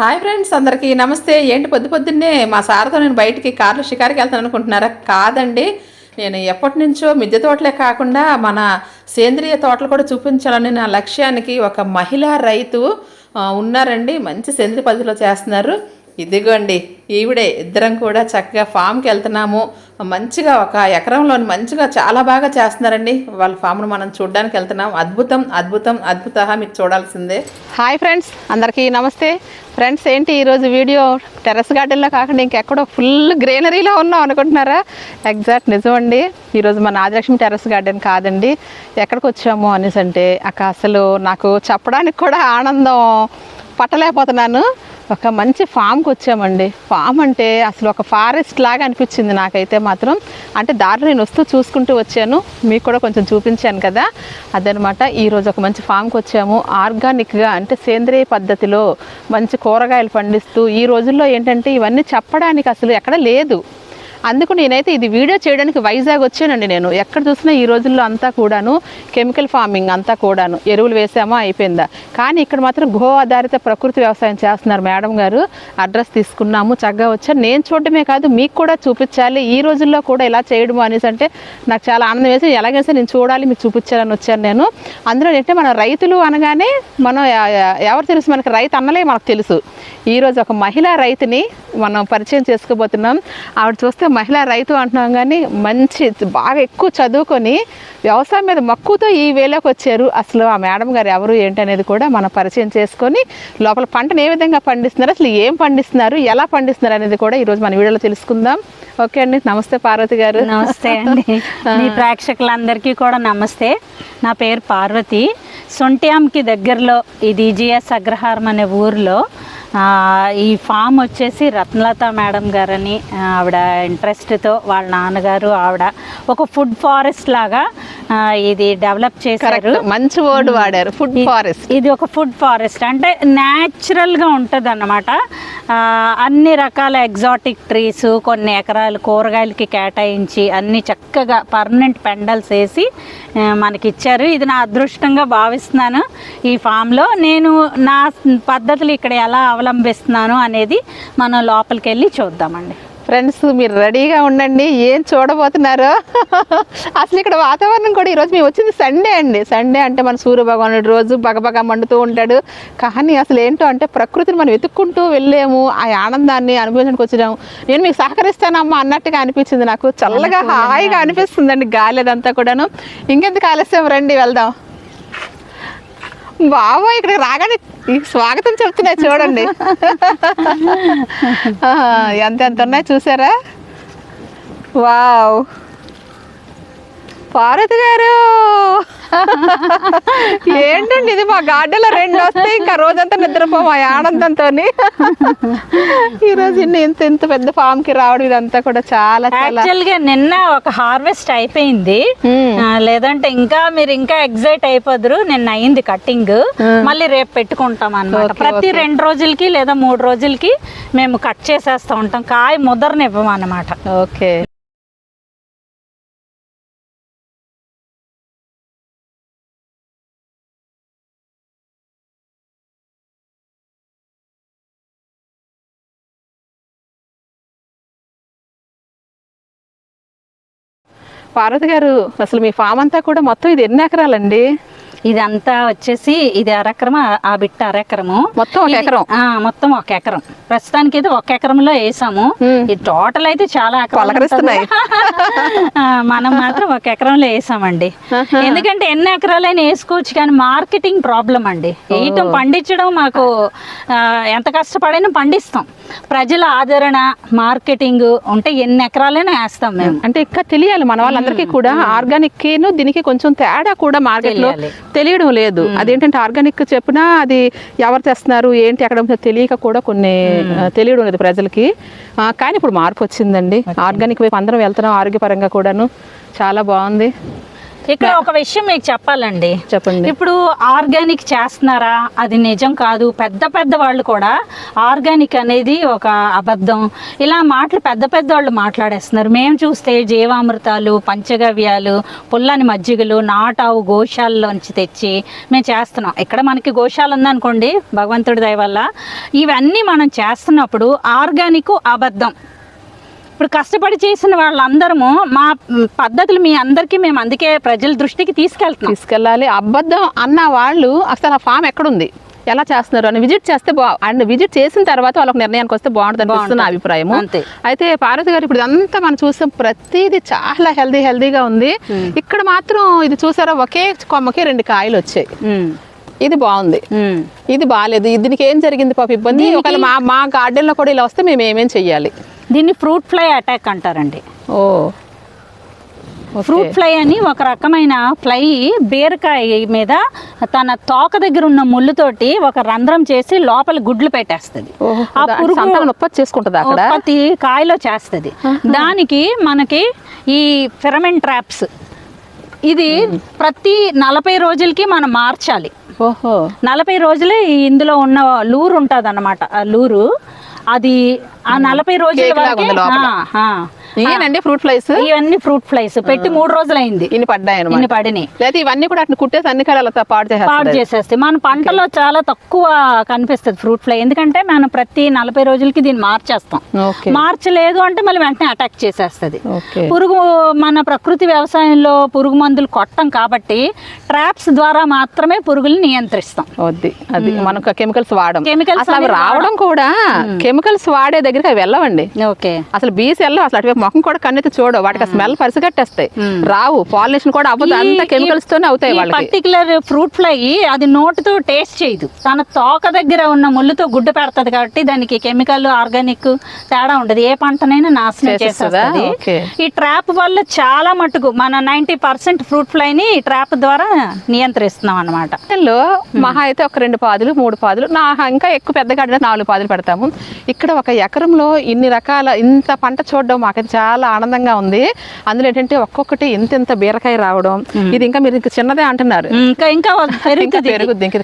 Hi friends అందరికీ నమస్తే. ఏంటి పొద్దు పొద్దున్నే మా సార్తో నేను బయటికి కార్లో షికారికి వెళ్తాను అనుకుంటున్నారా? కాదండి. నేను ఎప్పటి నుంచో మిద్దె తోటలే కాకుండా మన సేంద్రియ తోటలు కూడా చూపించాలని నా లక్ష్యానికి ఒక మహిళా రైతు ఉన్నారండి. మంచి సేంద్రియ పద్ధతిలో చేస్తున్నారు. ఇదిగోండి ఈవిడే ఇద్దరం కూడా చక్కగా ఫామ్కి వెళ్తున్నాము. మంచిగా ఒక ఎకరంలోని మంచిగా చాలా బాగా చేస్తున్నారండి. వాళ్ళ ఫామ్ను మనం చూడడానికి వెళ్తున్నాం. అద్భుతం అద్భుతం అద్భుత మీకు చూడాల్సిందే. హాయ్ ఫ్రెండ్స్ అందరికీ నమస్తే. ఫ్రెండ్స్ ఏంటి ఈరోజు వీడియో? టెర్రస్ గార్డెన్లో కాకుండా ఇంకెక్కడో ఫుల్ గ్రీనరీలో ఉన్నాం అనుకుంటున్నారా? ఎగ్జాక్ట్ నిజమండి ఈరోజు మన ఆదిలక్ష్మి టెర్రస్ గార్డెన్ కాదండి. ఎక్కడికి వచ్చాము అనేసి అంటే అక్క అసలు నాకు చెప్పడానికి కూడా ఆనందం పట్టలేకపోతున్నాను. ఒక మంచి ఫామ్కి వచ్చామండి. ఫామ్ అంటే అసలు ఒక ఫారెస్ట్ లాగా అనిపించింది నాకైతే మాత్రం. అంటే దారిలో నేను వస్తూ చూసుకుంటూ వచ్చాను. మీకు కూడా కొంచెం చూపించాను కదా. అదనమాట ఈరోజు ఒక మంచి ఫామ్కి వచ్చాము. ఆర్గానిక్గా అంటే సేంద్రియ పద్ధతిలో మంచి కూరగాయలు పండిస్తూ ఈ రోజుల్లో ఏంటంటే ఇవన్నీ చెప్పడానికి అసలు ఎక్కడ లేదు. అందుకు నేనైతే ఇది వీడియో చేయడానికి వైజాగ్ వచ్చానండి నేను. ఎక్కడ చూసినా ఈ రోజుల్లో అంతా కూడాను కెమికల్ ఫార్మింగ్ అంతా కూడాను. ఎరువులు వేసామా అయిపోయిందా? కానీ ఇక్కడ మాత్రం గో ఆధారిత ప్రకృతి వ్యవసాయం చేస్తున్నారు మేడం గారు. అడ్రస్ తీసుకున్నాము చక్కగా వచ్చాను నేను చూడటమే కాదు మీకు కూడా చూపించాలి. ఈ రోజుల్లో కూడా ఇలా చేయడము అనేసి అంటే నాకు చాలా ఆనందం వేసి ఎలాగైతే నేను చూడాలి మీకు చూపించాలని వచ్చాను నేను. అందులో ఏంటంటే మన రైతులు అనగానే మనం ఎవరు తెలుసు? మనకి రైతు అన్నలే మనకు తెలుసు. ఈరోజు ఒక మహిళా రైతుని మనం పరిచయం చేసుకోబోతున్నాం. ఆవిడ చూస్తే మహిళా రైతు అంటున్నాం కానీ మంచి బాగా ఎక్కువ చదువుకొని వ్యవసాయం మీద మక్కువతో ఈ వేలోకి వచ్చారు. అసలు ఆ మేడం గారు ఎవరు ఏంటి అనేది కూడా మనం పరిచయం చేసుకొని లోపల పంటను ఏ విధంగా పండిస్తున్నారు అసలు ఏం పండిస్తున్నారు ఎలా పండిస్తున్నారు అనేది కూడా ఈరోజు మన వీడియోలో తెలుసుకుందాం. ఓకే అండి నమస్తే పార్వతి గారు. నమస్తే అండి. మీ ప్రేక్షకులందరికీ కూడా నమస్తే. నా పేరు పార్వతి. సొంట్యాంకి దగ్గరలో ఇది జిఎస్ అగ్రహారం అనే ఊరిలో ఈ ఫామ్ వచ్చేసి రత్నలత మేడం గారని ఆవిడ ఇంట్రెస్ట్తో వాళ్ళ నాన్నగారు ఆవిడ ఒక ఫుడ్ ఫారెస్ట్ లాగా ఇది డెవలప్ చేశారు. మంచి వర్డ్ వాడారు ఫుడ్ ఫారెస్ట్. ఇది ఒక ఫుడ్ ఫారెస్ట్. అంటే న్యాచురల్గా ఉంటుంది అన్నమాట అన్ని రకాల ఎగ్జాటిక్ ట్రీస్ కొన్ని ఎకరాలు కూరగాయలకి కేటాయించి అన్ని చక్కగా పర్మనెంట్ పెండల్స్ వేసి మనకి ఇచ్చారు ఇది నా అదృష్టంగా భావిస్తున్నాను. ఈ ఫామ్లో నేను నా పద్ధతులు ఇక్కడ ఎలా అవలంబిస్తున్నాను అనేది మనం లోపలికి వెళ్ళి చూద్దామండి. ఫ్రెండ్స్ మీరు రెడీగా ఉండండి. ఏం చూడబోతున్నారో? అసలు ఇక్కడ వాతావరణం కూడా ఈరోజు మేము వచ్చింది సండే అండి. సండే అంటే మన సూర్య భగవానుడు రోజు బగబగ మండుతూ ఉంటాడు. కానీ అసలు ఏంటో అంటే ప్రకృతిని మనం వెతుక్కుంటూ వెళ్ళాము ఆ ఆనందాన్ని అనుభవించడానికి వచ్చాము నేను మీకు సహకరిస్తానమ్మా అన్నట్టుగా అనిపించింది నాకు. చల్లగా హాయిగా అనిపిస్తుందండి గాలి అదంతా కూడాను. ఇంకెందుకు ఆలస్యం? రండి వెళ్దాం. బాబా ఇక్కడ రాగానే ఈ స్వాగతం చెప్తున్నాయి చూడండి. ఎంత ఎంత ఉన్నాయి చూసారా? వావ్. పార్వతి గారు! ఏంటండి ఇది మా గార్డెన్లో రెండు వస్తాయి ఇంకా రోజంతా నిద్రపోము ఆనందంతో ఈరోజు ఇంత ఇంత పెద్ద ఫామ్కి రావడం ఇదంతా కూడా చాలా యాక్చువల్గా నిన్న ఒక హార్వెస్ట్ అయిపోయింది. Hmm. లేదంటే ఇంకా మీరు ఇంకా ఎగ్జైట్ అయిపోదురు. నిన్న అయింది కట్టింగ్ మళ్ళీ రేపు పెట్టుకుంటాం అన్నమాట. Okay, ప్రతి. రెండు రోజులకి లేదా మూడు రోజులకి మేము కట్ చేసేస్తూ ఉంటాం. కాయ ముదరనివ్వం అన్నమాట ఓకే పార్వతి గారు అసలు మీ ఫామ్ అంతా కూడా మొత్తం ఇది ఎన్ని ఎకరాలండి? ఇదంతా వచ్చేసి ఇది అరెకరం ఆ- బిట్ట అరెకరము. మొత్తం ఒక ఎకరం? ఆ, మొత్తం ఒక ఎకరం. ప్రస్తుతానికి అయితే ఒక ఎకరంలో వేసాము. ఇది టోటల్ అయితే చాలా ఎకరాలు పలకరిస్తున్నాయి. మనం మాత్రం ఒక ఎకరంలో వేసామండి. ఎందుకంటే ఎన్ని ఎకరాలైనా వేసుకోవచ్చు కానీ మార్కెటింగ్ ప్రాబ్లం అండి. వేయటం పండించడం మాకు ఎంత కష్టపడైనా పండిస్తాం. ప్రజల ఆదరణ మార్కెటింగ్ ఉంటే ఎన్ని ఎకరాలైనా వేస్తాం మేము. అంటే ఇంకా తెలియాలి మన వాళ్ళందరికీ కూడా ఆర్గానిక్ దీనికి కొంచెం తేడా కూడా మార్కెట్లో తెలియాలి. తెలియడం లేదు. అదేంటంటే ఆర్గానిక్ చెప్పినా అది ఎవరు తెస్తున్నారు ఏంటి అక్కడ ఉందో తెలియక కూడా కొన్ని తెలియడం లేదు ప్రజలకి. కానీ ఇప్పుడు మార్పు వచ్చిందండి. ఆర్గానిక్ వైపు అందరం వెళ్తున్నాం ఆరోగ్యపరంగా కూడాను. చాలా బాగుంది. ఇక్కడ ఒక విషయం మీకు చెప్పాలండి. చెప్పండి. ఇప్పుడు ఆర్గానిక్ చేస్తున్నారా? అది నిజం కాదు. పెద్ద పెద్ద వాళ్ళు కూడా ఆర్గానిక్ అనేది ఒక అబద్ధం. ఇలా మాటలు పెద్ద పెద్ద వాళ్ళు మాట్లాడేస్తున్నారు. మేము చూస్తే జీవామృతాలు పంచగవ్యాలు పుల్లని మజ్జిగలు నాటావు గోశాలలోంచి తెచ్చి మేము చేస్తున్నాం. ఇక్కడ మనకి గోశాల ఉందనుకోండి భగవంతుడి దయ వల్ల. ఇవన్నీ మనం చేస్తున్నప్పుడు ఆర్గానిక్ అబద్ధం. ఇప్పుడు కష్టపడి చేసిన వాళ్ళందరము మా పద్ధతులు మీ అందరికీ మేము అందుకే ప్రజల దృష్టికి తీసుకెళ్తున్నాం. తీసుకెళ్ళాలి. అబద్ధం అన్న వాళ్ళు అసలు ఆ ఫామ్ ఎక్కడుంది? ఎలా చేస్తున్నారు? అని విజిట్ చేస్తే బా అండ్ విజిట్ చేసిన తర్వాత వాళ్ళకి నిర్ణయానికి వస్తే బాగుంటుంది అనిపిస్తుంది. అభిప్రాయం అంతే. అయితే పార్వతి గారు ఇప్పుడు ఇదంతా మనం చూస్తాం ప్రతిదీ చాలా హెల్దీ హెల్దీగా ఉంది. ఇక్కడ మాత్రం ఇది చూసారా? ఒకే కొమ్మకి రెండు కాయలు వచ్చాయి. ఇది బాగుంది. ఇది బాగాలేదు దీనికి ఏం జరిగింది పాప? ఇబ్బంది. ఒకవేళ మా మా గార్డెన్లో కూడా ఇలా వస్తే మేము ఏమేం చెయ్యాలి? దీన్ని ఫ్రూట్ ఫ్లై అటాక్ అంటారండి. ఓ. ఫ్రూట్ ఫ్లై అని ఒక రకమైన ఫ్లై బీరకాయ మీద తన తోక దగ్గర ఉన్న ముళ్ళుతోటి ఒక రంధ్రం చేసి లోపల గుడ్లు పెట్టేస్తుంది. ఆ పురుగు ఉత్పత్తి చేసుకుంటుందా ఉత్పత్తి కాయలో చేస్తుంది. దానికి మనకి ఈ ఫిరమిన్ ట్రాప్స్. ఇది ప్రతి నలభై రోజులకి మనం మార్చాలి. ఓహో. నలభై రోజులే ఇందులో ఉన్న లూరు ఉంటుంది అనమాట ఆ లూరు అది ఆ నలభై రోజుల వరకే. ఇవేనండి? Fruit flies? ఇవన్నీ ఫ్రూట్ ఫ్లైస్. పెట్టి మూడు రోజులైంది. ఇన్ని పడ్డాయి ఇన్ని పడినాయి. ఇవన్నీ కూడా అట్లా కుట్టేసి అన్ని కాయలు పాడు పాడు చేసేస్తాయి. చేసేస్తాయి. మన పంటలో చాలా తక్కువ కనిపిస్తుంది ఫ్రూట్ ఫ్లై. ఎందుకంటే మనం ప్రతి నలభై రోజులకి దీన్ని మార్చేస్తాం. మార్చలేదు అంటే మళ్ళీ వెంటనే అటాక్ చేసేస్తుంది. పురుగు మన ప్రకృతి వ్యవసాయంలో పురుగు మందులు కొట్టం కాబట్టి ట్రాప్స్ ద్వారా మాత్రమే పురుగుల్ని నియంత్రిస్తాం. వద్ది అది. మనకు కెమికల్స్ వాడడం అసలు అవి రావడం కూడా కెమికల్స్ వాడే దగ్గరికి అవి వెళ్ళవండి. ఓకే. అసలు బీస్ వెళ్ళవు అసలు అటువైపు ముఖం కూడా కన్నెత్తి చూడవు. వాటికి స్మెల్ పరిసిగట్టేస్తాయి. రావు. పాలినేషన్ కూడా అవ్వదు. అంత కెమికల్స్ తోనే అవుతాయి వాళ్ళకి. పర్టికులర్ ఫ్రూట్ ఫ్లై అది నోటుతో టేస్ట్ చేయదు. తన తోక దగ్గర ఉన్న ముళ్ళుతో గుడ్డు పెడతది కాబట్టి దానికి కెమికల్ ఆర్గానిక్ తేడా ఉండదు. ఏ పంటనైనా నాశనం ఓకే. ఈ ట్రాప్ వల్ల చాలా మటుకు మన నైంటీ పర్సెంట్ ఫ్రూట్ ఫ్లైని ఈ ట్రాప్ ద్వారా నియంత్రిస్తున్నాం అన్నమాట. లో మహా అయితే ఒక రెండు పాదులు మూడు పాదులు నా ఇంకా ఎక్కువ పెద్ద గడ్డ నాలుగు పాదులు పెడతాము. ఇక్కడ ఒక ఎకరంలో ఇన్ని రకాల ఇంత పంట చూడడం మాకైతే చాలా ఆనందంగా ఉంది. అందులో ఏంటంటే ఒక్కొక్కటి ఇంత ఇంత బీరకాయ రావడం. ఇది ఇంకా మీరు ఇంకా చిన్నదే అంటున్నారు. ఇంకా ఇంకా పెరుగుద్ది. ఇంక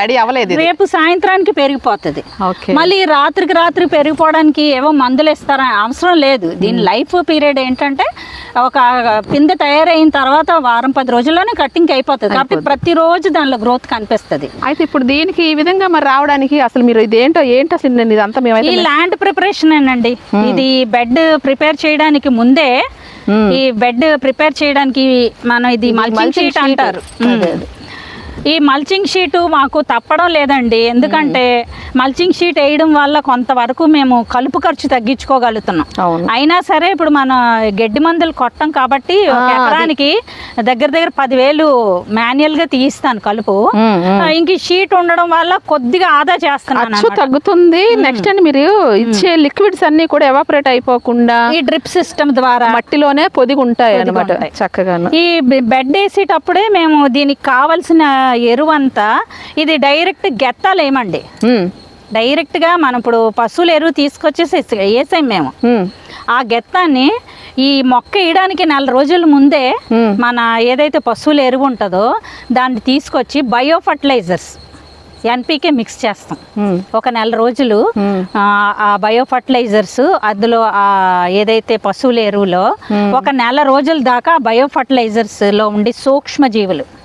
రెడీ అవ్వలేదు. రేపు సాయంత్రానికి పెరిగిపోతుంది. ఓకే. మళ్ళీ రాత్రికి రాత్రి పెరిగిపోవడానికి ఏవో మందులు ఇస్తారా అవసరం లేదు. దీని లైఫ్ పీరియడ్ ఏంటంటే ఒక పిందె తయారైన తర్వాత వారం పది రోజుల్లోనే కట్టింగ్ అయిపోతుంది. కాబట్టి ప్రతిరోజు దానిలో గ్రోత్ కనిపిస్తుంది. అయితే ఇప్పుడు దీనికి ఈ విధంగా మరి రావడానికి అసలు మీరు ఇదేంటో ఏంటో అసలు నేను ఇదంతా ఈ ల్యాండ్ ప్రిపరేషన్ అండి ఇది బెడ్ ప్రిపేర్ చేయడానికి ముందే ఈ బెడ్ ప్రిపేర్ చేయడానికి మనం ఇది మల్చింగ్ షీట్. అంటారు. ఉమ్. ఈ మల్చింగ్ షీట్ మాకు తప్పడం లేదండి. ఎందుకంటే మల్చింగ్ షీట్ వేయడం వల్ల కొంతవరకు మేము కలుపు ఖర్చు తగ్గించుకోగలుగుతున్నాం. అయినా సరే ఇప్పుడు మన గడ్డి మందులు కొట్టం కాబట్టి ఒక. ఎకరానికి దగ్గర దగ్గర పదివేలు మాన్యువల్గా తీయిస్తాను కలుపు. ఇంక షీట్ ఉండడం వల్ల కొద్దిగా ఆదా చేస్తున్నాను. తగ్గుతుంది. నెక్స్ట్ అండి మీరు ఇచ్చే లిక్విడ్స్ అన్ని కూడా ఎవాపరేట్ అయిపోకుండా ఈ డ్రిప్ సిస్టమ్ ద్వారా మట్టిలోనే పొదిగి ఉంటాయి అనమాట ఉంటాయి. చక్కగాను. ఈ బెడ్ వేసేటప్పుడే మేము దీనికి కావలసిన ఎరువంతా ఇది డైరెక్ట్ గెత్తాలేమండి డైరెక్ట్గా మనం ఇప్పుడు పశువుల ఎరువు తీసుకొచ్చేసి వేసాం మేము. ఆ గెత్తాన్ని ఈ మొక్క వేయడానికి నెల రోజుల ముందే. మన ఏదైతే పశువుల ఎరువు ఉంటుందో దాన్ని తీసుకొచ్చి బయో ఫర్టిలైజర్స్ ఎన్పికే మిక్స్ చేస్తాం. ఒక నెల రోజులు. ఆ, బయో ఫర్టిలైజర్స్ అందులో ఆ ఏదైతే పశువుల ఎరువులో ఒక నెల రోజుల దాకా బయో ఫర్టిలైజర్స్లో ఉండి సూక్ష్మ జీవులు.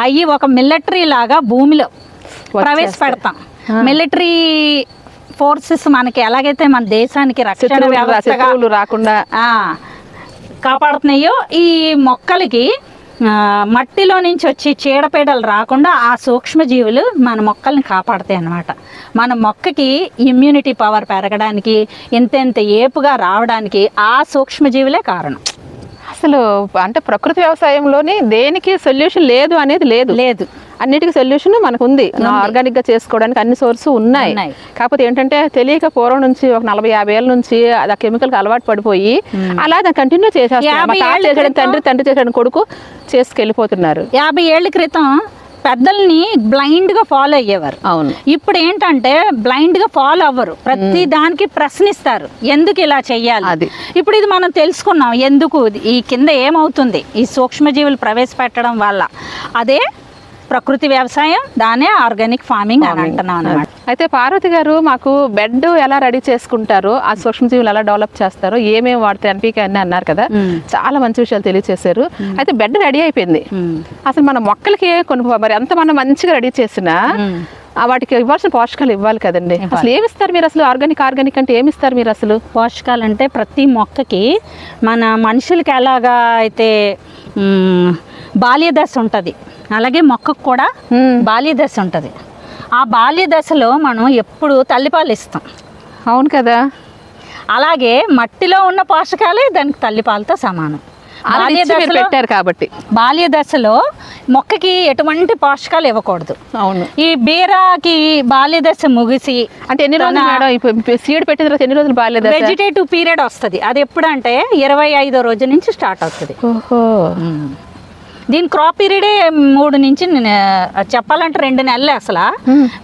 అవి ఒక మిలిటరీ లాగా భూమిలో ప్రవేశపెడతాం మిలిటరీ ఫోర్సెస్ మనకి ఎలాగైతే మన దేశానికి రక్షణ శత్రువులు రాకుండా కాపాడుతున్నాయో ఈ మొక్కలకి మట్టిలో నుంచి వచ్చి చీడపీడలు రాకుండా ఆ సూక్ష్మజీవులు మన మొక్కల్ని కాపాడతాయి అన్నమాట. మన మొక్కకి ఇమ్యూనిటీ పవర్ పెరగడానికి ఇంతెంత ఏపుగా రావడానికి ఆ సూక్ష్మజీవులే కారణం. అసలు అంటే ప్రకృతి వ్యవసాయంలోని దేనికి సొల్యూషన్ లేదు అనేది లేదు. లేదు. అన్నిటికీ సొల్యూషన్ మనకు ఉంది. ఆర్గానిక్గా చేసుకోవడానికి అన్ని సోర్స్ ఉన్నాయి. కాకపోతే ఏంటంటే తెలియక పూర్వం నుంచి ఒక నలభై యాభై ఏళ్ళ నుంచి అది ఆ కెమికల్ అలవాటు పడిపోయి అలా దాన్ని కంటిన్యూ క్రితం- తండ్రి తండ్రి చేసాడు కొడుకు చేసుకెళ్ళిపోతున్నారు. యాభై ఏళ్ళ క్రితం పెద్దల్ని బ్లైండ్గా ఫాలో అయ్యేవారు. అవును. ఇప్పుడు ఏంటంటే బ్లైండ్గా ఫాలో అవ్వరు. ప్రతి దానికి ప్రశ్నిస్తారు. ఎందుకు ఇలా చెయ్యాలి? అది. ఇప్పుడు ఇది మనం తెలుసుకున్నాం. ఎందుకు ఈ కింద ఏమవుతుంది? ఈ సూక్ష్మజీవులు ప్రవేశపెట్టడం వల్ల. అదే ప్రకృతి వ్యవసాయం దానే ఆర్గానిక్ ఫార్మింగ్ అని అంటున్నాం అనమాట అయితే పార్వతి గారు మాకు బెడ్ ఎలా రెడీ చేసుకుంటారో ఆ సూక్ష్మజీవులు ఎలా డెవలప్ చేస్తారో ఏమేమి వాడతాయి ఎన్పీకే అన్ని అన్నారు కదా. మ్మ్. చాలా మంచి విషయాలు తెలియచేశారు. అయితే బెడ్ రెడీ అయిపోయింది. అసలు మన మొక్కలకి కొన్ని మరి ఎంత మనం మంచిగా రెడీ చేసినా ఆ వాటికి ఇవ్వాల్సిన పోషకాలు ఇవ్వాలి కదండి. అసలు ఏమి ఇస్తారు మీరు అసలు ఆర్గానిక్ ఆర్గానిక్ అంటే ఏమి ఇస్తారు మీరు అసలు? పోషకాలు అంటే ప్రతి మొక్కకి మన మనుషులకి ఎలాగా అయితే మ్, బాల్య దశ ఉంటుంది. అలాగే మొక్కకు కూడా మ్మ్. బాల్య దశ ఉంటుంది. ఆ బాల్య దశలో మనం ఎప్పుడు తల్లిపాలు ఇస్తాం. అవును కదా. అలాగే మట్టిలో ఉన్న పోషకాలే దానికి తల్లిపాలతో సమానం. బాల్య పెట్టారు కాబట్టి. బాల్య దశలో మొక్కకి ఎటువంటి పోషకాలు ఇవ్వకూడదు. అవును. ఈ బీరాకి బాల్య దశ ముగిసి అంటే ఎన్ని రోజులు మేడం? సీడ్ పెట్టిన తర్వాత ఎన్ని రోజులు బాగాలేదు వెజిటేటివ్ పీరియడ్ వస్తుంది. అది ఎప్పుడంటే ఇరవై ఐదో రోజు నుంచి స్టార్ట్ అవుతుంది. ఓహో. దీని క్రాప్ పీరియడే మూడు నుంచి చెప్పాలంటే రెండు నెలలు అసలు.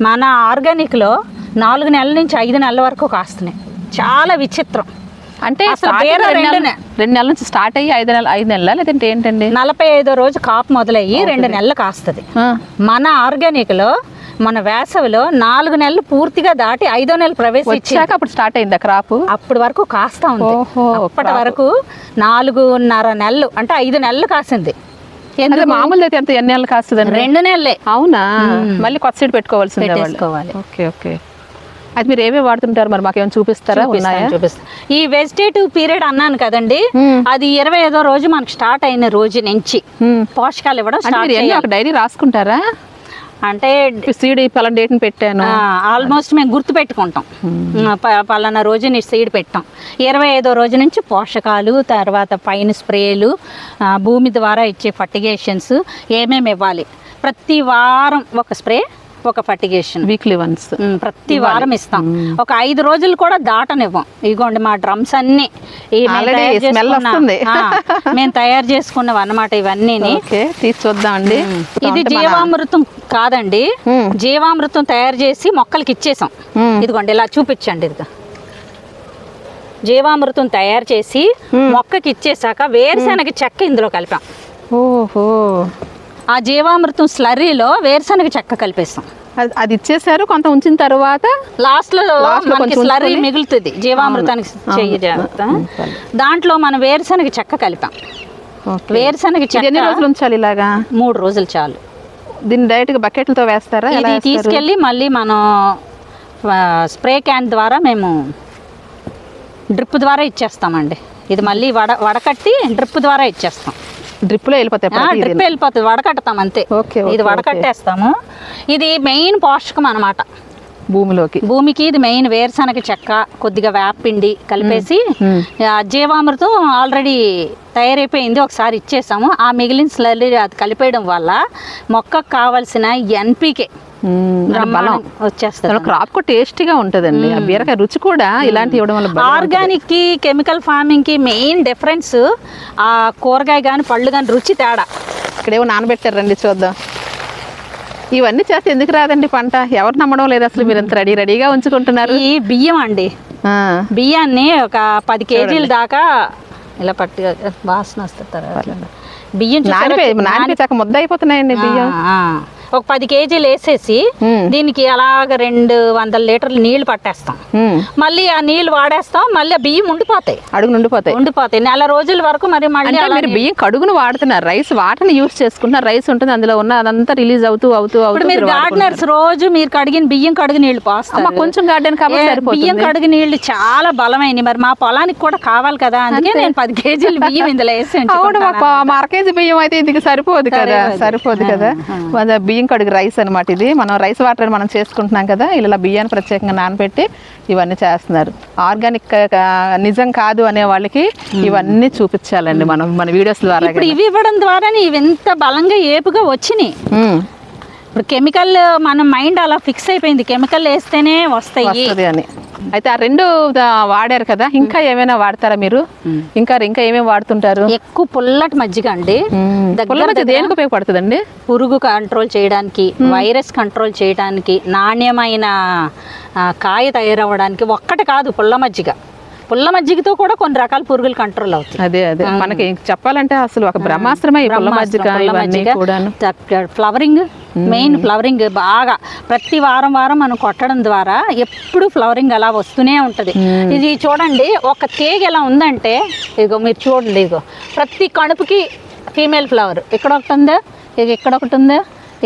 మన ఆర్గానిక్లో నాలుగు నెలల నుంచి ఐదు నెలల వరకు కాస్తున్నాయి చాలా విచిత్రం. అంటే రెండు. నెలలు- రెండు నెలల నుంచి స్టార్ట్ అయ్యి ఐదు నెలలు ఐదు నెలల లేదంటే ఏంటండి? నలభై ఐదో రోజు కాపు మొదలయ్యి రెండు నెలలు కాస్తుంది మన ఆర్గానిక్లో మన వేసవిలో నాలుగు నెలలు పూర్తిగా దాటి ఐదో నెల ప్రవేశించి వచ్చాక అప్పుడు స్టార్ట్ అయిందా క్రాప్ అప్పటి వరకు కాస్తా ఉంది. అప్పటి వరకు నాలుగున్నర నెలలు అంటే ఐదు నెలలు కాసింది. అదే ఎందుకు? మామూలు అయితే ఎంత ఎన్ని నెలలు కాస్తుందండి? రెండు నెలలే. అవునా? మళ్ళీ కొత్త సీడ్ పెట్టుకోవాల్సిందే వాళ్ళు. పెట్టేసుకోవాలి. Okay okay. అది మీరు ఏమేమి వాడుతుంటారు మరి? మాకేమైనా చూపిస్తారా? ఉన్నాయా. ఈ వెజిటేటివ్ పీరియడ్ అన్నాను కదండి. అది ఇరవై ఐదో రోజు మనకు స్టార్ట్ అయిన రోజు నుంచి. పోషకాలు ఇవ్వడం డైరీ రాసుకుంటారా? అంటే సీడ్ పలానా డేట్ని పెట్టాను. ఆల్మోస్ట్ మేము గుర్తు పెట్టుకుంటాం ప- పలానా రోజు నీ సీడ్ పెట్టాం. ఇరవై ఐదో రోజు నుంచి పోషకాలు తర్వాత పైన స్ప్రేలు భూమి ద్వారా ఇచ్చే ఫర్టిగేషన్స్ ఏమేమి ఇవ్వాలి? ప్రతి వారం ఒక స్ప్రే ఒక ఫర్టిగేషన్ వీక్లీ వన్స్ ప్రతి వారం ఇస్తాం. ఒక ఐదు రోజులు కూడా దాటనివ్వం. ఇగోండి మా డ్రమ్స్ అన్ని. ఈ మేము తయారు చేసుకున్న- అన్నమాట ఇవన్నీ ఓకే తీసి చూద్దామండి. ఇది జీవామృతం కాదండి. జీవామృతం తయారు చేసి మొక్కలకి ఇచ్చేసాం. ఇదిగోండి ఇలా చూపించండి ఇదిగో. జీవామృతం తయారు చేసి మొక్కకి ఇచ్చేసాక వేరుశనగ చెక్క ఇందులో కలిపాం. ఓహో. ఆ జీవామృతం స్లర్రీలో వేరుశనగ చెక్క కలిపేస్తాం. అది ఇచ్చేసారు కొంత ఉంచిన తర్వాత? లాస్ట్లో స్లర్రీ మిగులుతుంది జీవామృతానికి చెయ్యి. దాంట్లో మనం వేరుశనగ చెక్క కలిపాం. వేరుశనగ ఎన్ని రోజులు ఉంచాలి ఇలాగా? మూడు రోజులు చాలు. దీన్ని డైరెక్ట్గా బకెట్లతో వేస్తారా? ఇది? తీసుకెళ్ళి మళ్ళీ మనం స్ప్రే క్యాన్ ద్వారా మేము డ్రిప్ ద్వారా ఇచ్చేస్తామండి. ఇది మళ్ళీ వడ వడకట్టి డ్రిప్ ద్వారా ఇచ్చేస్తాం. డ్రిప్లో వెళ్ళిపోతాయి. డ్రిప్ వెళ్ళిపోతుంది వడకడతాం అంతే. ఓకే, ఇది వడకట్టేస్తాము. ఇది మెయిన్ పోషకం అన్నమాట. భూమిలోకి. భూమికి ఇది మెయిన్ వేరుశనగ చెక్క కొద్దిగా వేపిండి కలిపేసి జీవామృతం ఆల్రెడీ తయారైపోయింది. ఒకసారి ఇచ్చేసాము. ఆ మిగిలిన స్లర్రీ అది కలిపేయడం వల్ల మొక్కకు కావలసిన ఎన్పికే బలం. వచ్చేస్తుంది. క్రాప్ కూడా టేస్టీగా ఉంటుందండి. ఆ బీరకాయ రుచి కూడా ఇలాంటి ఇవ్వడం వల్ల ఆర్గానిక్కి కెమికల్ ఫార్మింగ్కి మెయిన్ డిఫరెన్స్ ఆ కూరగాయ కానీ పళ్ళు కానీ రుచి తేడా. ఇక్కడేమో నానబెట్టారు రండి చూద్దాం. ఇవన్నీ చేస్తే ఎందుకు రాదండి పంట? ఎవరు నమ్మడం లేదు అసలు మీరు ఎంత రెడీ రెడీగా ఉంచుకుంటున్నారు. ఈ బియ్యం అండి. బియ్యాన్ని ఒక పది కేజీల దాకా ఇలా పట్టి వాసన వస్తుంది తర్వాత. బియ్యం? నానిపోయి నానిపోయి ముద్ద అయిపోతున్నాయండి బియ్యం. ఒక పది కేజీలు వేసేసి. దీనికి అలాగ రెండు వందల లీటర్లు నీళ్ళు పట్టేస్తాం. మళ్ళీ ఆ నీళ్ళు వాడేస్తాం మళ్ళీ ఆ బియ్యం ఉండిపోతాయి. అడుగు నుండిపోతాయి. ఉండిపోతాయి. నెల రోజుల వరకు మరి మళ్ళీ మీరు బియ్యం కడుగును వాడుతున్నారు రైస్ వాటర్ని యూస్ చేసుకుంటున్నారు రైస్ ఉంటుంది అందులో ఉన్న అదంతా రిలీజ్ అవుతూ అవుతూ అవుతూ మీరు. గార్డెనర్స్ రోజు మీరు కడిగిన బియ్యం కడిగి నీళ్ళు అమ్మ, కొంచెం గార్డెన్ కాబట్టి బియ్యం కడిగి నీళ్ళు చాలా బలమైనవి మరి మా పొలానికి కూడా కావాలి కదా అందుకే నేను పది కేజీలు బియ్యం ఇందులో వేసి అవును. మాకు అర కేజీ బియ్యం అయితే ఇది సరిపోదు కదా సరిపోదు. కదా. మన బియ్యం కడుగు రైస్ అన్నమాట ఇది. మనం రైస్ వాటర్ మనం చేసుకుంటున్నాం కదా ఇలా బియ్యాన్ని ప్రత్యేకంగా నానబెట్టి ఇవన్నీ చేస్తున్నారు. ఆర్గానిక్ నిజం కాదు అనే వాళ్ళకి ఇవన్నీ చూపించాలండి మనం మన వీడియోస్ ద్వారా ఇప్పుడు ఇవి ఇవ్వడం ద్వారా ఇవి ఎంత బలంగా ఏపుగా వచ్చినాయి. ఉమ్, ఇప్పుడు కెమికల్ మన మైండ్ అలా ఫిక్స్ అయిపోయింది. కెమికల్ వేస్తేనే వస్తాయి. అని. అయితే ఆ రెండు వాడారు కదా ఇంకా ఏమైనా వాడతారా మీరు? ఇంకా ఇంకా ఏమేమి వాడుతుంటారు? ఎక్కువ పుల్లటి మజ్జిగ అండి. దేనికి ఉపయోగపడుతుందండి? పురుగు కంట్రోల్ చేయడానికి వైరస్ కంట్రోల్ చేయడానికి నాణ్యమైన కాయ తయారవ్వడానికి ఒక్కటి కాదు పుల్ల మజ్జిగ. పుల్ల మజ్జిగతో కూడా కొన్ని రకాల పురుగులు కంట్రోల్ అవుతాయి. అదే అదే. మనకి చెప్పాలంటే అసలు ఒక బ్రహ్మాస్త్రమే పుల్ల మజ్జిగ ఫ్లవరింగ్ మెయిన్ ఫ్లవరింగ్ బాగా ప్రతి వారం వారం మనం కొట్టడం ద్వారా ఎప్పుడు ఫ్లవరింగ్ అలా వస్తూనే ఉంటది. ఇది చూడండి ఒక తీగ ఎలా ఉందంటే ఇదిగో మీరు చూడండి ఇదిగో ప్రతి కణుపుకి ఫీమేల్ ఫ్లవర్ ఇక్కడ ఒకటి ఉందా? ఇక ఇక్కడ ఒకటి ఉందా?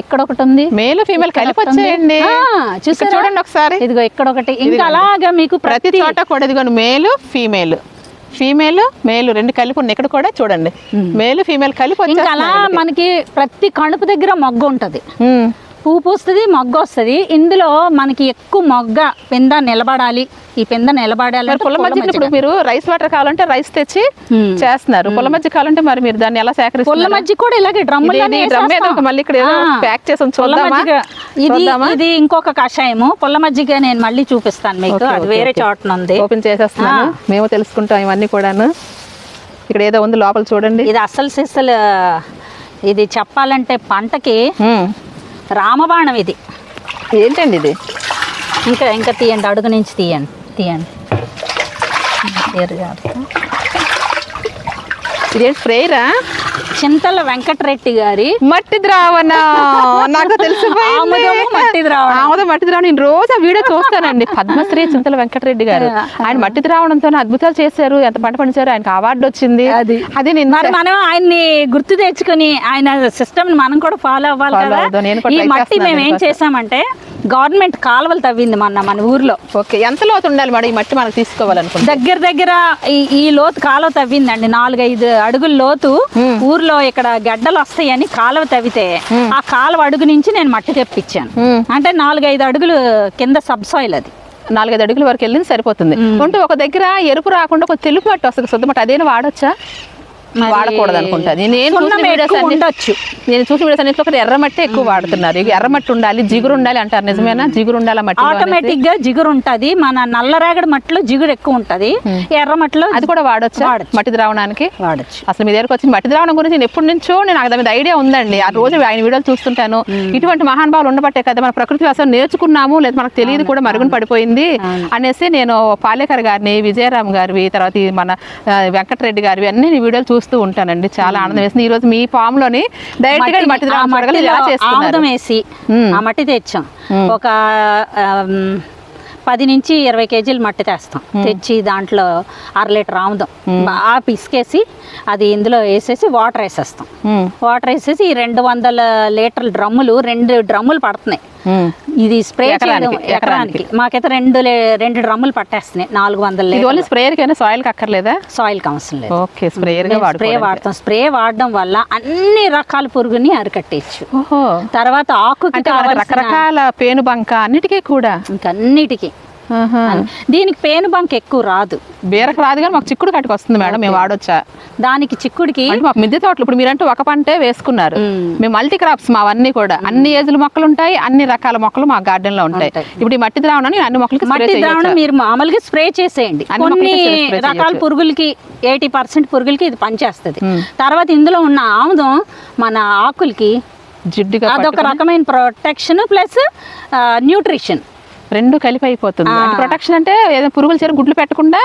ఇక్కడ ఒకటి ఉంది మేలు ఫీమేల్ కలిపి. వచ్చేయండి చూసారా? చూడండి ఒకసారి. ఇదిగో ఇక్కడ ఒకటి ఇంకా అలాగా మీకు ప్రతి చోట కూడా ఇదిగోండి మేలు ఫీమేల్ ఫీమేల్ మేలు రెండు కలిపి ఉన్నాయి ఇక్కడ కూడా చూడండి. మేలు ఫీమేల్ కలిపి అలా మనకి ప్రతి కణుపు దగ్గర మొగ్గ ఉంటది. పువ్వు పూస్తుంది మొగ్గ వస్తుంది ఇందులో మనకి ఎక్కువ మొగ్గ పింద నిలబడాలి ఈ పింద నిలబడాలి పుల్ల పుల్ల ఇప్పుడు మజ్జిగ. మీరు రైస్ వాటర్ కావాలంటే రైస్ తెచ్చి. చేస్తున్నారు పుల్ల మజ్జిగ కావాలంటే మరి మీరు దాన్ని ఎలా పుల్ల సేకరిస్తున్నారు మజ్జిగ కూడా ఇలాగే డ్రమ్ ఒక మళ్ళీ ఇక్కడ ప్యాక్ చేసి. పుల్ల చూద్దామా? ఇది? ఇది ఇంకొక కషాయము పుల్ల మజ్జిగ నేను మళ్ళీ చూపిస్తాను మీకు అది వేరే. చోటన ఉంది ఓపెన్ చేసేస్తున్నాను మేము తెలుసుకుంటాం ఇవన్నీ కూడాను ఇక్కడ ఏదో ఉంది లోపల చూడండి ఇది అసలు సిసలు ఇది చెప్పాలంటే పంటకి. రామబాణం ఇది. ఏంటండి ఇది? ఇంకా ఇంకా తీయండి అడుగు నుంచి తీయండి తీయండి. ఇదేంటి స్ప్రేయరా చింతల వెంకటరెడ్డి గారి మట్టి ద్రావణ. నాకు ఆముదము మట్టి ద్రావణం. ఆముదం మట్టి ద్రావణం. నేను రోజు ఆ వీడియో చూస్తానండి. పద్మశ్రీ చింతల వెంకటరెడ్డి గారు. ఆయన మట్టి ద్రావణంతో అద్భుతాలు చేశారు. ఎంత పంట పండించారు. ఆయనకు అవార్డు వచ్చింది. అది. అది నేను మనం ఆయన్ని గుర్తు తెచ్చుకుని ఆయన సిస్టమ్ మనం కూడా ఫాలో అవ్వాలి కదా. ఈ మట్టి మేము ఏం. చేసామంటే గవర్నమెంట్ కాలువలు తవ్వింది మొన్న మన ఊర్లో. ఓకే ఎంత లోతు ఉండాలి మేడం ఈ మట్టి మనకు తీసుకోవాలనుకుంటా? దగ్గర దగ్గర ఈ ఈ లోతు కాలువ తవ్విందండి నాలుగైదు అడుగుల లోతు ఊర్లో ఇక్కడ గడ్డలు వస్తాయని కాలువ తవ్వితే ఆ కాలువ అడుగు నుంచి నేను మట్టి తెప్పించాను. అంటే నాలుగైదు అడుగులు కింద సబ్సాయిల్ అది. నాలుగైదు అడుగుల వరకు వెళ్ళింది సరిపోతుంది. ఉంటే ఒక దగ్గర ఎరుపు రాకుండా ఒక తెలుపు మట్టి వస్తుంది మట్టి. అదేనా వాడొచ్చా? వాడకూడదు అనుకుంటా నేను చూసిన అన్ని- ఉండొచ్చు. నేను చూసిన వీడియోస్ అన్నింటిలో ఒకటి ఎర్రమట్టి ఎక్కువ వాడుతున్నారు. ఎర్రమట్టి ఉండాలి జిగురు ఉండాలి అంటారు. నిజమేనా? జిగురు ఉండాలి మట్టి ఆటోమేటిక్గా జిగురు ఉంటది. మన నల్లరేగడి మట్టిలో జిగురు ఎక్కువ ఉంటది. ఎర్ర మట్టిలో అది కూడా వాడొచ్చా. మట్టి ద్రావణానికి? వాడచ్చు. అసలు మీ దగ్గరకు వచ్చిన మట్టి ద్రావణం గురించి నేను ఎప్పటి నుంచో నేను నాకు దాని మీద ఐడియా ఉందండి. ఆ రోజు ఆయన వీడియోలు చూస్తుంటాను. ఇటువంటి మహానుభావులు ఉండబట్టే కదా మన ప్రకృతి వ్యవసాయం నేర్చుకున్నాము లేదా మనకు తెలియదు కూడా మరుగున పడిపోయింది అనేసి నేను పాలేకర్ గారిని విజయరామ్ గారివి తర్వాత మన వెంకటరెడ్డి గారివి అన్ని నేను వీడియోలు చూస్తూ ఉంటానండి. చాలా ఆనందం వేసింది ఈ రోజు మీ ఫామ్లోని డైరెక్ట్గా మట్టి ఆముదం వేసి ఆ మట్టి తెచ్చాం. ఒక పది నుంచి ఇరవై కేజీలు మట్టి తెస్తాం. తెచ్చి దాంట్లో అర లీటర్ ఆముదం బాగా పిసికేసి అది ఇందులో వేసేసి వాటర్ వేసేస్తాం. వాటర్ వేసేసి ఈ రెండు వందల లీటర్ల డ్రమ్ములు రెండు డ్రమ్ములు పడుతున్నాయి. ఇది స్ప్రే ఎకరానికి, మాకైతే రెండు రెండు డ్రమ్ములు పట్టేస్తున్నాయి నాలుగు వందల ఓన్లీ స్ప్రేయర్ కైనా సాయిల్ అక్కర్లేదా? సాయిల్ అవసరం లేదు. ఓకే స్ప్రేయర్ స్ప్రే వాడతాం. స్ప్రే వాడడం వల్ల అన్ని రకాల పురుగుని అరికట్టేయచ్చు. ఓహో. తర్వాత కావాల్సిన రకరకాల పేను బంక అన్నిటికీ కూడా? ఇంకన్నిటికీ. ఆహా. దీనికి పేను బంక్ ఎక్కువ రాదు. బీరకు రాదు కానీ మాకు చిక్కుడు కట్టుకు వస్తుంది మేడం మేము వాడొచ్చా? దానికి చిక్కుడికి మాకు మిద్దె తోటలు ఇప్పుడు మీరంటూ ఒక పంటే వేసుకున్నారు. మ్మ్. మల్టీ క్రాప్స్ మావన్నీ కూడా. అన్ని ఏజుల మొక్కలు ఉంటాయి అన్ని రకాల మొక్కలు మా గార్డెన్లో ఉంటాయి. ఇప్పుడు ఈ మట్టి ద్రావణాన్ని అన్ని మొక్కలకి మట్టి ద్రావణం? మీరు మామూలుగా స్ప్రే చేసేయండి. అన్ని కొన్ని రకాల. పురుగులకి ఎయిటీ పర్సెంట్ పురుగులకి ఇది పనిచేస్తుంది. తర్వాత ఇందులో ఉన్న ఆముదం మన ఆకులకి జిడ్డుగా అదొక రకమైన ప్రొటెక్షన్ ప్లస్ న్యూట్రిషన్. రెండు కలిపి అయిపోతుంది. ప్రొటెక్షన్ అంటే ఏదైనా పురుగులు చేరి గుడ్లు పెట్టకుండా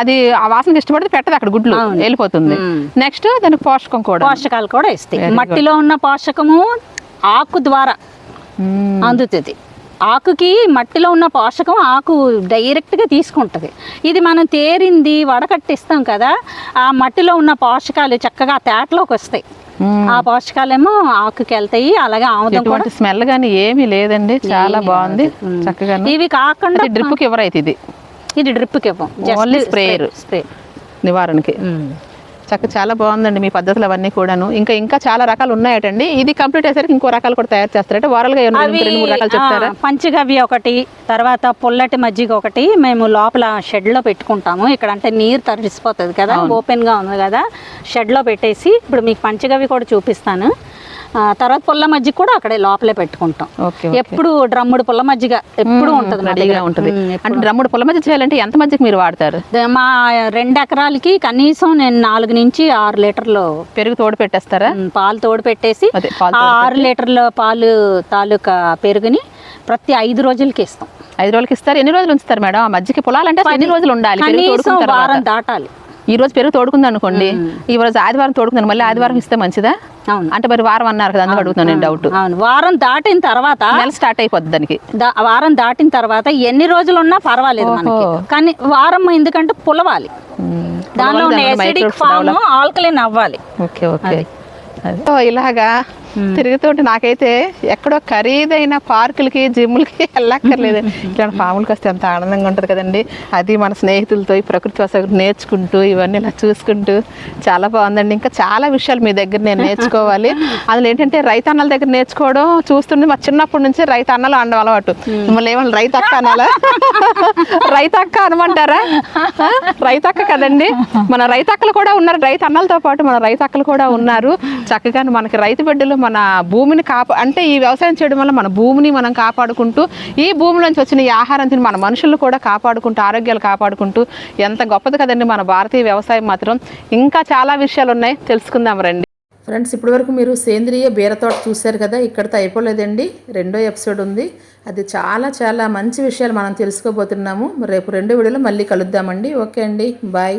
అది ఆ వాసనకి ఇష్టపడితే పెట్టదు అక్కడ గుడ్లు. వెళ్ళిపోతుంది. నెక్స్ట్ దానికి పోషకం కూడా. పోషకాలు కూడా ఇస్తాయి. మట్టిలో ఉన్న పోషకము ఆకు ద్వారా. అందుతుంది. ఆకుకి మట్టిలో ఉన్న పోషకం ఆకు డైరెక్ట్గా తీసుకుంటుంది. ఇది మనం తేరింది వడకట్టిస్తాం కదా ఆ మట్టిలో ఉన్న పోషకాలు చక్కగా తేటలోకి వస్తాయి. ఆ పోషకాలేమో ఆకుకి వెళ్తాయి అలాగే ఆముదం కూడా. స్మెల్ గానీ ఏమీ లేదండి. చాలా బాగుంది. చక్కగా ఇవి కాకుండా డ్రిప్కి ఎవరైతే ఇది? ఇది డ్రిప్కి ఇవ్వం. Only sprayer. స్ప్రే నివారణకి. చక్క చాలా బాగుందండి మీ పద్ధతులు అవన్నీ కూడాను. ఇంకా ఇంకా చాలా రకాలు ఉన్నాయటండి. ఇది కంప్లీట్ అయ్యేసరికి ఇంకో రకాలు కూడా తయారు చేస్తారంటే. ఇంకా రెండు రకాలు చెప్తారా? పంచగవ్య ఒకటి తర్వాత పుల్లటి మజ్జిగ ఒకటి. మేము లోపల షెడ్లో పెట్టుకుంటాము. ఇక్కడ అంటే నీరు తడిసిపోతుంది కదా ఓపెన్గా ఉంది కదా. షెడ్లో పెట్టేసి ఇప్పుడు మీకు పంచగవ్య కూడా చూపిస్తాను. తర్వాత పుల్ల మజ్జిగ కూడా అక్కడే లోపలే పెట్టుకుంటాం. ఎప్పుడు డ్రమ్ముడు పుల్ల మజ్జిగ ఎప్పుడు ఉంటుంది రెడీగా. ఉంటుంది. అంటే డ్రమ్ముడు పొల మధ్య చేయాలంటే ఎంత మధ్యకి మీరు వాడతారు? మా రెండు ఎకరాలకి కనీసం నేను నాలుగు నుంచి ఆరు లీటర్లు పెరుగు తోడు పెట్టేస్తారా? పాలు తోడు పెట్టేసి ఆరు లీటర్ల పాలు తాలూకా పెరుగుని ప్రతి ఐదు రోజులకి ఇస్తాం. ఐదు రోజులకి ఇస్తారు. ఎన్ని రోజులు ఉంచుతారు మేడం? ఆ మధ్యకి పొలాలంటే ఎన్ని రోజులు ఉండాలి? వారం దాటాలి. ఈ రోజు పెరుగు తోడుకుంది అనుకోండి. ఈ రోజు ఆదివారం తోడుకుందాను మళ్ళీ ఆదివారం ఇస్తే మంచిదా? అవును. అంటే మరి వారం అన్నారు కదా అందుకు అడుగుతున్నాను నేను డౌట్ అవును. వారం దాటిన తర్వాత నెల స్టార్ట్ అయిపోద్ది దానికి. వారం దాటిన తర్వాత ఎన్ని రోజులు ఉన్నా పర్వాలేదు కానీ వారం ఎందుకంటే పులవాలి. దానిలో ఉన్న ఎసిడిక్ ఫామ్ ఆల్కలిన్ అవ్వాలి. Okay okay. సో తిరుగుతుంటే నాకైతే ఎక్కడో ఖరీదైన పార్కులకి జిమ్లకి వెళ్ళక్కర్లేదు. ఇట్లాంటి ఫాములకి వస్తే ఎంత ఆనందంగా ఉంటుంది కదండి. అది మన స్నేహితులతో ఈ ప్రకృతి వసతులు నేర్చుకుంటూ ఇవన్నీ ఇలా చూసుకుంటూ చాలా బాగుందండి. ఇంకా చాలా విషయాలు మీ దగ్గర నేను నేర్చుకోవాలి. అందులో ఏంటంటే రైతన్నల దగ్గర నేర్చుకోవడం చూస్తుంటే మా చిన్నప్పటి నుంచి రైతన్నలు అనడం అలవాటు. మిమ్మల్ని ఏమన్నా రైతక్క అనాలా? రైతక్క అనమంటారా? రైతక్క కదండి. మన రైతక్కలు కూడా ఉన్నారు. రైతు అన్నలతో పాటు మన రైతక్కలు కూడా ఉన్నారు. చక్కగా మనకి రైతు బిడ్డలు మన భూమిని కాపా అంటే ఈ వ్యవసాయం చేయడం వల్ల మన భూమిని మనం కాపాడుకుంటూ ఈ భూమిలోంచి వచ్చిన ఈ ఆహారం తిని మన మనుషులను కూడా కాపాడుకుంటూ ఆరోగ్యాలు కాపాడుకుంటూ ఎంత గొప్పది కదండి మన భారతీయ వ్యవసాయం మాత్రం. ఇంకా చాలా విషయాలు ఉన్నాయి తెలుసుకుందాం రండి. ఫ్రెండ్స్ ఇప్పటివరకు మీరు సేంద్రియ బీరతోట చూశారు కదా ఇక్కడితో అయిపోలేదండి. రెండో ఎపిసోడ్ ఉంది. అది చాలా చాలా మంచి విషయాలు మనం తెలుసుకోబోతున్నాము. రేపు రెండో వీడియోలో మళ్ళీ కలుద్దామండి. ఓకే అండి. బాయ్.